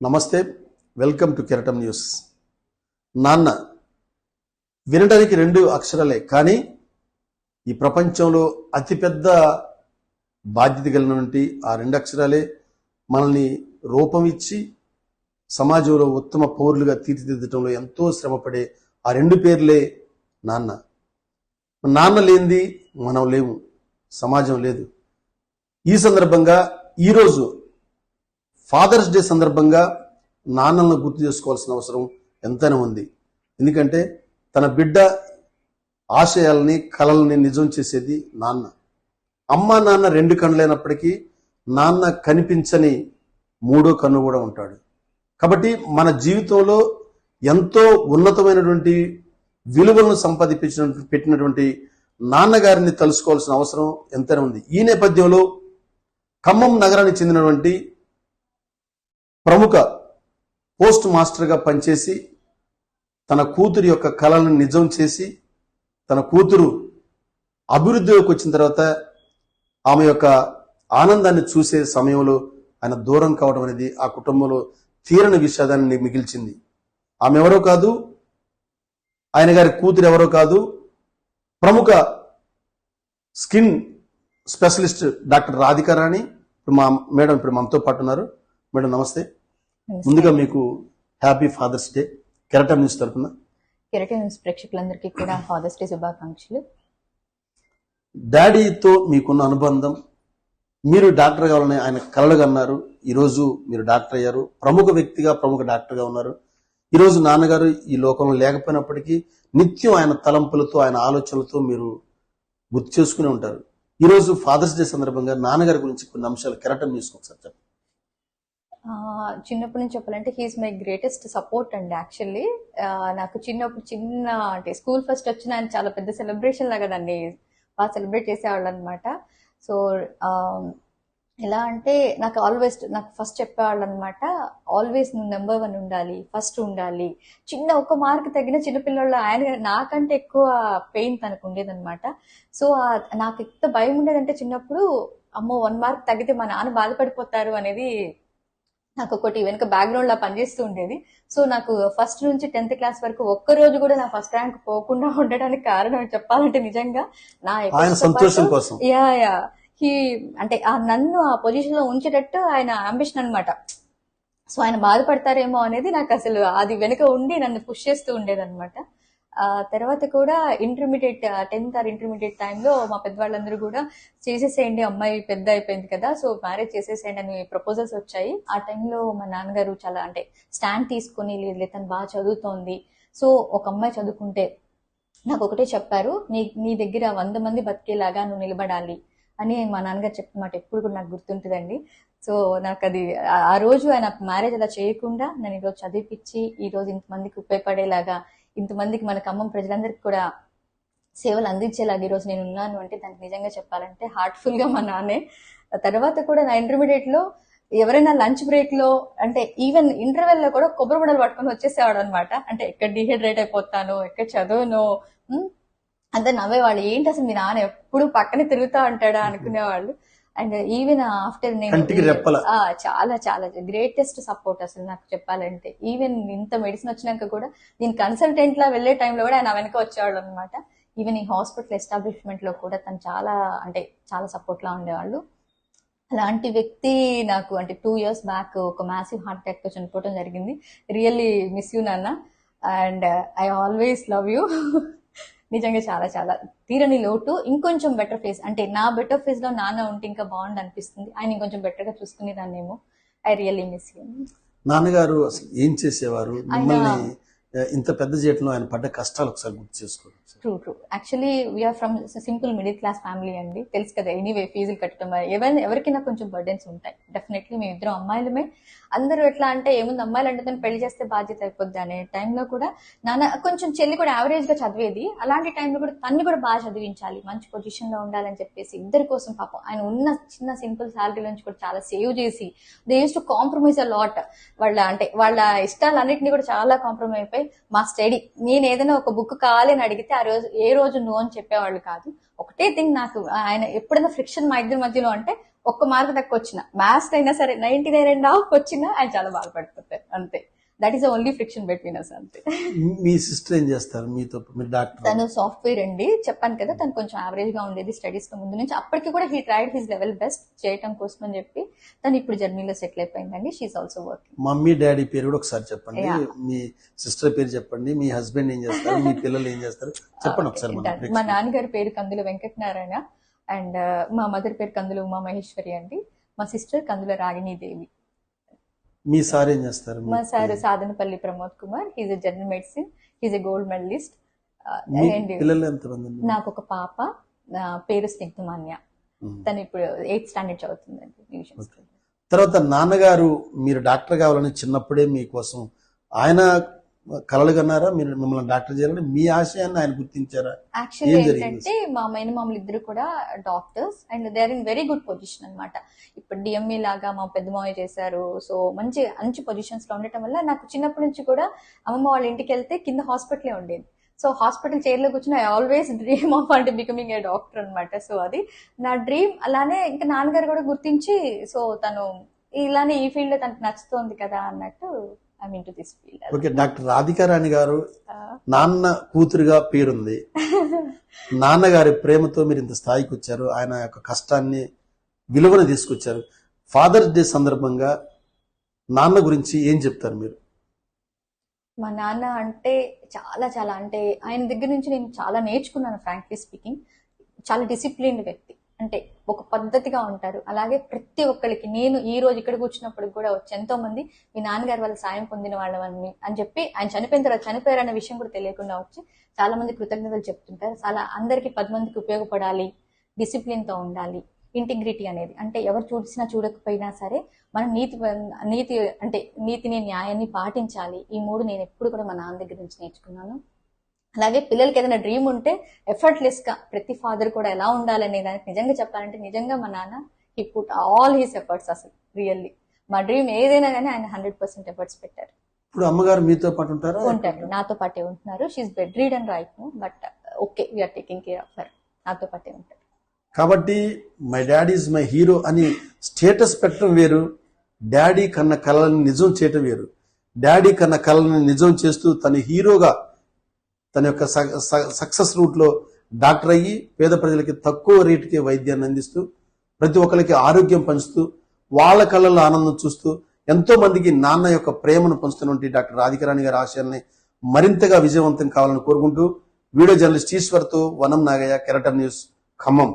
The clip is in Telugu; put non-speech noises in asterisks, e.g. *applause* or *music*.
నమస్తే వెల్కమ్ టు కెరటం న్యూస్. నాన్న వినడానికి రెండు అక్షరాలే కానీ ఈ ప్రపంచంలో అతిపెద్ద బాధ్యత కలిగినటువంటి ఆ రెండు అక్షరాలే మనల్ని రూపం ఇచ్చి సమాజంలో ఉత్తమ పౌరులుగా తీర్చిదిద్దటంలో ఎంతో శ్రమపడే ఆ రెండు పేర్లే నాన్న. నాన్న లేనిది మనం లేము సమాజం లేదు. ఈ సందర్భంగా ఈరోజు ఫాదర్స్ డే సందర్భంగా నాన్నలను గుర్తు చేసుకోవాల్సిన అవసరం ఎంతైనా ఉంది. ఎందుకంటే తన బిడ్డ ఆశయాలని కలల్ని నిజం చేసేది నాన్న. అమ్మ నాన్న రెండు కన్నులైనప్పటికీ నాన్న కనిపించని మూడో కన్ను కూడా ఉంటాడు. కాబట్టి మన జీవితంలో ఎంతో ఉన్నతమైనటువంటి విలువలను సంపాదించిన పెట్టినటువంటి నాన్నగారిని తలుసుకోవాల్సిన అవసరం ఎంతైనా ఉంది. ఈ నేపథ్యంలో ఖమ్మం నగరానికి చెందినటువంటి ప్రముఖ పోస్ట్ మాస్టర్గా పనిచేసి తన కూతురి యొక్క కళలను నిజం చేసి తన కూతురు అభివృద్ధిలోకి వచ్చిన తర్వాత ఆమె యొక్క ఆనందాన్ని చూసే సమయంలో ఆయన దూరం కావడం అనేది ఆ కుటుంబంలో తీరని విషాదాన్ని మిగిల్చింది. ఆమె ఎవరో కాదు ఆయన గారి కూతురు ఎవరో కాదు ప్రముఖ స్కిన్ స్పెషలిస్ట్ డాక్టర్ రాధికారాణి ఇప్పుడు మా మేడం ఇప్పుడు మనతో పాటు ఉన్నారు. మేడం నమస్తే. ముందుగా మీకు happy Father's Day. Keratam news తరపున. కెరటిన్ న్యూస్ ప్రేక్షకులందరికీ కూడా ఫాదర్స్ డే శుభాకాంక్షలు. డాడీతో మీకున్న అనుబంధం మీరు డాక్టర్ కావాలని ఆయన కలలుగా అన్నారు. ఈరోజు మీరు డాక్టర్ అయ్యారు. ప్రముఖ వ్యక్తిగా ప్రముఖ డాక్టర్గా ఉన్నారు. ఈరోజు నాన్నగారు ఈ లోకంలో లేకపోయినప్పటికీ నిత్యం ఆయన తలంపులతో ఆయన ఆలోచనలతో మీరు గుర్తు చేసుకుని ఉంటారు. ఈరోజు ఫాదర్స్ డే సందర్భంగా నాన్నగారి గురించి కొన్ని అంశాలు కెరటం ఆ, చిన్నప్పటి నుంచి చెప్పాలంటే హీఈస్ మై గ్రేటెస్ట్ సపోర్ట్ అండి యాక్చువల్లీ నాకు చిన్నప్పుడు చిన్న అంటే స్కూల్ ఫస్ట్ వచ్చిన ఆయన చాలా పెద్ద సెలబ్రేషన్ లాగా దాన్ని బాగా సెలబ్రేట్ చేసేవాళ్ళు అనమాట సో um, ఎలా అంటే నాకు ఆల్వేస్ నాకు ఫస్ట్ చెప్పేవాళ్ళు అనమాట ఆల్వేస్ నువ్వు నెంబర్ వన్ ఉండాలి ఫస్ట్ ఉండాలి. చిన్న ఒక మార్క్ తగ్గిన చిన్నపిల్లలు ఆయన నాకంటే ఎక్కువ పెయిన్ తనకు ఉండేదనమాట సో నాకు ఎంత భయం ఉండేదంటే చిన్నప్పుడు అమ్మో వన్ మార్క్ తగ్గితే మా నాన్న బాధపడిపోతారు అనేది నాకు ఒకటి వెనుక బ్యాక్గ్రౌండ్ లా పనిచేస్తూ ఉండేది. సో నాకు ఫస్ట్ నుంచి టెన్త్ క్లాస్ వరకు ఒక్క రోజు కూడా నా ఫస్ట్ ర్యాంక్ పోకుండా ఉండడానికి కారణం చెప్పాలంటే నిజంగా నా సంతోషం కోసం. యా యా హీ అంటే ఆ నన్ను ఆ పొజిషన్లో ఉంచేటట్టు ఆయన అంబిషన్ అన్నమాట. సో ఆయన బాధపడతారేమో అనేది నాకు అసలు అది వెనుక ఉండి నన్ను పుష్ చేస్తూ ఉండేదన్నమాట. తర్వాత కూడా ఇంటర్మీడియట్ టెన్త్ ఆర్ ఇంటర్మీడియట్ టైంలో మా పెద్దవాళ్ళందరూ కూడా చేసేసేయండి అమ్మాయి పెద్ద అయిపోయింది కదా సో మ్యారేజ్ చేసేసేయండి అని ప్రపోజల్స్ వచ్చాయి. ఆ టైంలో మా నాన్నగారు చాలా అంటే స్టాండ్ తీసుకొని లేదు తను బాగా చదువుతోంది. సో ఒక అమ్మాయి చదువుకుంటే నాకు ఒకటే చెప్పారు నీ నీ దగ్గర వంద మంది బతికేలాగా నువ్వు నిలబడాలి అని మా నాన్నగారు చెప్పిన మాట ఎప్పుడు కూడా నాకు గుర్తుంటుందండి. సో నాకు అది ఆ- రోజు ఆయన మ్యారేజ్ అలా చేయకుండా నన్ను ఈరోజు చదివిపించి ఈరోజు ఇంతమందికి ఉపయోగపడేలాగా ఇంతమందికి మన ఖమ్మం ప్రజలందరికీ కూడా సేవలు అందించేలాగా ఈరోజు నేను ఉన్నాను అంటే దానికి నిజంగా చెప్పాలంటే హార్ట్ఫుల్గా మా నాన్నే. తర్వాత కూడా నా ఇంటర్మీడియట్లో ఎవరైనా లంచ్ బ్రేక్లో అంటే ఈవెన్ ఇంటర్వెల్లో కూడా కొబ్బరి బుడలు పట్టుకొని వచ్చేసేవాడు అనమాట అంటే ఎక్కడ డిహైడ్రేట్ అయిపోతాను ఎక్కడ చదువును అంతా నవ్వేవాళ్ళు. ఏంటి అసలు మీ నాన్న ఎప్పుడు పక్కనే తిరుగుతా ఉంటాడా అనుకునేవాళ్ళు. And even after. ఆ, చాలా చాలా గ్రేటెస్ట్ సపోర్ట్ అసలు నాకు చెప్పాలంటే. ఈవెన్ ఇంత మెడిసిన్ వచ్చినాక కూడా నేను కన్సల్టెంట్ లా వెళ్ళే టైంలో కూడా ఆయన వెనక వచ్చేవాళ్ళు అనమాట ఈవెన్ ఈ హాస్పిటల్ ఎస్టాబ్లిష్మెంట్లో కూడా తను చాలా అంటే చాలా సపోర్ట్ లా ఉండేవాళ్ళు. అలాంటి వ్యక్తి నాకు అంటే టూ ఇయర్స్ బ్యాక్ ఒక మ్యాసివ్ హార్ట్ అటాక్తో చనిపోవడం జరిగింది. రియల్లీ మిస్ యూ నాన్న. And I always love you నిజంగా చాలా చాలా తీరని లోటు. ఇంకొంచెం బెటర్ ఫేస్ అంటే నా బెటర్ ఫేస్లో నాన్న ఉంటే ఇంకా బాగుంది అనిపిస్తుంది ఆయన ఇంకొంచెం బెటర్గా చూసుకునేదాన్నేమో. ఐ రియల్లీ మిస్ యూ నాన్నగారు అసలు ఏం చేసేవారు? మిమ్మల్ని ఇంత పెద్ద చేయటంలో ఆయన పడ్డ కష్టాలు ఒకసారి గుర్తు చేసుకోండి true true actually we're from simple middle class family అండి. తెలుసు కదా ఎనీవే ఫీజులు కట్టడం ఎవరైనా ఎవరికైనా కొంచెం బర్డెన్స్ ఉంటాయి. డెఫినెట్లీ మేము ఇద్దరం అమ్మాయిలమే. అందరూ ఎట్లా అంటే ఏముంది అమ్మాయిలు అంటే తను పెళ్ళి చేస్తే బాధ్యత అయిపోద్ది అనే టైంలో కూడా నాన్న కొంచెం చెల్లి కూడా యావరేజ్గా చదివేది. అలాంటి టైంలో కూడా తన్ని కూడా బాగా చదివించాలి. మంచి పొజిషన్లో ఉండాలని చెప్పేసి ఇద్దరి కోసం పాపం ఆయన ఉన్న చిన్న సింపుల్ శాలరీ నుంచి కూడా చాలా సేవ్ చేసి they used to compromise a lot వాళ్ళ అంటే వాళ్ళ ఇష్టాలన్నింటినీ కూడా చాలా కాంప్రమైజ్ అయిపోయి అయిపోయి మా స్టడీ. నేను ఏదైనా ఒక బుక్ కావాలి అని అడిగితే ఆ రోజు ఏ రోజు నో అని చెప్పేవాళ్ళు కాదు. ఒకటే థింగ్ నాకు ఆయన ఎప్పుడైనా ఫ్రిక్షన్ మా ఇద్దరి మధ్యలో అంటే ఒక్క మార్క్ తక్కువ వచ్చిన. మ్యాథ్స్ అయినా సరే నైన్టీ నైన్ అండ్ హాఫ్ వచ్చినా ఆయన చాలా బాధపడిపోతారు. అంతే. That is only friction between us అంతే. మీ సిస్టర్ ఏం చేస్తారు? మీతో మీరు డాక్టర్ తను సాఫ్ట్వేర్ అండి. చెప్పాను కదా తను కొంచెం యావరేజ్గా ఉండేది స్టడీస్లో ముందు నుంచి. అప్పటికి కూడా he tried his level best చేయటం కోసం అని చెప్పి తను ఇప్పుడు జర్నీలో సెటిల్ అయిపోయిందండి. She's also working mummy daddy పేరు కూడా ఒకసారి చెప్పండి. మీ సిస్టర్ పేరు చెప్పండి. మీ హస్బెండ్ ఏం చేస్తారు? మీ పిల్లలు ఏం చేస్తారు? చెప్పండి ఒకసారి మన మా. నాన్నగారి పేరు కందుల వెంకటనారాయణ. అండ్ మా మదర్ పేరు కందుల ఉమా మహేశ్వరి అండి. మా సిస్టర్ కందుల రాగిణి దేవి మీ సార్ ఏం చేస్తారు? మీ sir Sadhanapalli Pramod Kumar. He's a general medicine he's a gold medalist పిల్లలు ఎంతమంది? నాకు ఒక పాప. పేరు స్నిగ్ధమాన్య ఉమ్. తను ఇప్పుడు ఎయిత్ స్టాండర్డ్ చదువుతుందండి. తర్వాత నాన్నగారు మీరు డాక్టర్ కావాలని చిన్నప్పుడే మీకోసం ఆయన కలలు కన్నారా? మీరు మిమ్మల్ని డాక్టర్ చేయాలని మీ ఆశయాన్ని ఆయన గుర్తించారా? యాక్చువల్లీ? ఏంటంటే మా మేనమామలు ఇద్దరు కూడా doctors and they are in very good position అన్నమాట. ఇప్పుడు డిఎంఈ లాగా మా పెద్ద మావయ్య చేశారు. సో మంచి మంచి పొజిషన్స్లో ఉండటం వల్ల నాకు చిన్నప్పటి నుంచి కూడా అమ్మమ్మ వాళ్ళ ఇంటికి వెళ్తే కింద హాస్పిటలే ఉండేది. సో హాస్పిటల్ చైర్లో కూర్చుని ఐ ఆల్వేస్ డ్రీమ్ ఆఫ్ అంటే బికమింగ్ ఏ డాక్టర్ అన్నమాట. సో అది నా డ్రీమ్ అలానే ఇంకా నాన్నగారు కూడా గుర్తించి సో తను ఇలానే ఈ ఫీల్డ్లో తనకు నచ్చుతోంది కదా అన్నట్టు I mean to this field okay doctor Radhikarani garu నాన్న కూతురుగా పేరుంది. *laughs* నాన్నగారి ప్రేమతో మీరు ఇంత స్థాయికి వచ్చారు. ఆయన యొక్క కష్టాన్ని విలువను తీసుకొచ్చారు. ఫాదర్స్ డే సందర్భంగా నాన్న గురించి ఏం చెప్తారు మీరు? మా నాన్న అంటే చాలా చాలా అంటే ఆయన దగ్గర నుంచి నేను చాలా నేర్చుకున్నాను ఫ్రాంక్లీ స్పీకింగ్ చాలా డిసిప్లిన్డ్ వ్యక్తి. అంటే ఒక పద్ధతిగా ఉంటారు. అలాగే ప్రతి ఒక్కరికి నేను ఈ రోజు ఇక్కడ కూర్చున్నప్పుడు కూడా వచ్చి ఎంతో మంది మీ నాన్నగారు వాళ్ళ సాయం పొందిన వాళ్ళని అని చెప్పి ఆయన చనిపోయిన తర్వాత చనిపోయారన్న విషయం కూడా తెలియకుండా వచ్చి చాలా మంది కృతజ్ఞతలు చెప్తుంటారు. చాలా అందరికి పది మందికి ఉపయోగపడాలి డిసిప్లిన్తో ఉండాలి ఇంటిగ్రిటీ అనేది. అంటే ఎవరు చూసినా చూడకపోయినా సరే మనం నీతి నీతి అంటే నీతిని న్యాయాన్ని పాటించాలి. ఈ మూడు నేను ఎప్పుడు కూడా మా నాన్న దగ్గర నుంచి నేర్చుకున్నాను. అలాగే పిల్లలకి ఏదైనా డ్రీమ్ ఉంటే ఎఫర్ట్లెస్గా ప్రతి ఫాదర్ కూడా ఎలా ఉండాలనే దానికి నిజంగా చెప్పాలంటే నిజంగా మా నాన్న he put all his efforts అసలు రియల్లీ మా డ్రీమ్ ఏదైనా కానీ ఆయన హండ్రెడ్ పర్సెంట్ ఎఫర్ట్స్ పెట్టారు. ఇప్పుడు అమ్మగారు మీతో పాటు ఉంటారా? ఉంటారు. నాతో పాటే ఉంటున్నారు. She's bedridden right but okay we're taking care of her నాతో పాటే ఉంటారు. కాబట్టి my daddy is my hero అని స్టేటస్ పెట్టడం వేరు. డాడీ కన్న కళలను నిజం చేయటం వేరు. డాడీ కన్న కళలను నిజం చేస్తూ తన హీరోగా తన యొక్క సక్సెస్ రూట్లో డాక్టర్ అయ్యి పేద ప్రజలకి తక్కువ రేటుకి వైద్యాన్ని అందిస్తూ ప్రతి ఒక్కరికి ఆరోగ్యం పంచుతూ వాళ్ళ కళ్ళల్లో ఆనందం చూస్తూ ఎంతో మందికి నాన్న యొక్క ప్రేమను పంచుతున్నటువంటి డాక్టర్ రాధికారాణి గారి ఆశయాల్ని మరింతగా విజయవంతం కావాలని కోరుకుంటూ వీడియో జర్నలిస్ట్ ఈశ్వర్తో వనం నాగయ్య కెరటన్ న్యూస్ ఖమ్మం.